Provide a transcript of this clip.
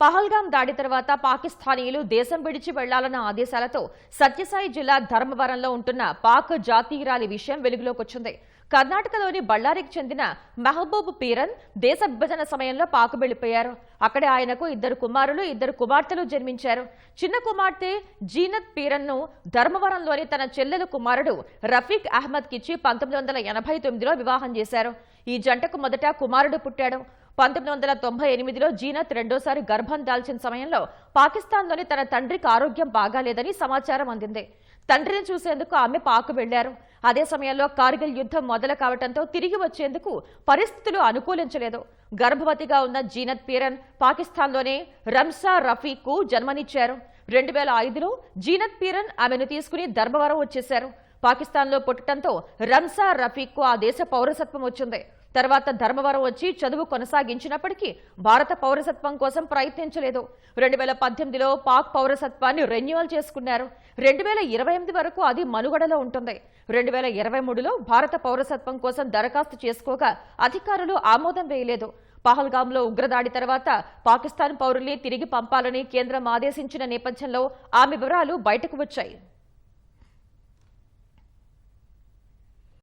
పహల్గాం దాడి తర్వాత పాకిస్తానీయులు దేశం విడిచి వెళ్ళాలన్న ఆదేశాలతో సత్యసాయి జిల్లా ధర్మవరంలో ఉంటున్న పాక్ జాతీయురాలి విషయం వెలుగులోకి వచ్చింది కర్ణాటకలోని బళ్ళారికి చెందిన మహబూబ్ పీరన్ దేశ విభజన సమయంలో పాకు వెళ్ళిపోయారు అక్కడే ఆయనకు ఇద్దరు కుమారులు ఇద్దరు కుమార్తెలు జన్మించారు. చిన్న కుమార్తె జీనత్ పీరన్ను ధర్మవరంలోని తన చెల్లెల కుమారుడు రఫీక్ అహ్మద్కిచ్చి పంతొమ్మిది వందల ఎనభై తొమ్మిదిలో వివాహం చేశారు. ఈ జంటకు మొదట కుమారుడు పుట్టాడు. పంతొమ్మిది వందల తొంభై ఎనిమిదిలో జీనత్ రెండోసారి గర్భం దాల్చిన సమయంలో పాకిస్తాన్లోని తన తండ్రికి ఆరోగ్యం బాగాలేదని సమాచారం అందింది. తండ్రిని చూసేందుకు ఆమె పాకు వెళ్ళారు అదే సమయంలో కార్గిల్ యుద్ధం మొదలు కావడంతో తిరిగి వచ్చేందుకు పరిస్థితులు అనుకూలించలేదు. గర్భవతిగా ఉన్న జీనత్ పీరన్ పాకిస్తాన్లోనే రంసా రఫీకు జన్మనిచ్చారు. రెండు వేల ఐదులో జీనత్ పీరన్ ఆమెను తీసుకుని ధర్మవరం వచ్చేశారు. పాకిస్తాన్లో పుట్టడంతో రంసా రఫీక్కు ఆ దేశ పౌరసత్వం వచ్చింది. తర్వాత ధర్మవరం వచ్చి చదువు కొనసాగించినప్పటికీ భారత పౌరసత్వం కోసం ప్రయత్నించలేదు. రెండు వేల పద్దెనిమిదిలో పాక్ పౌరసత్వాన్ని రెన్యువల్ చేసుకున్నారు. రెండు వేల ఇరవై ఎనిమిది వరకు అది మనుగడలో ఉంటుంది. రెండు వేల ఇరవై మూడులో భారత పౌరసత్వం కోసం దరఖాస్తు చేసుకోగా అధికారులు ఆమోదం వేయలేదు. పహల్గాంలో ఉగ్రదాడి తర్వాత పాకిస్తాన్ పౌరుల్ని తిరిగి పంపాలని కేంద్రం ఆదేశించిన నేపథ్యంలో ఆమె వివరాలు బయటకు వచ్చాయి.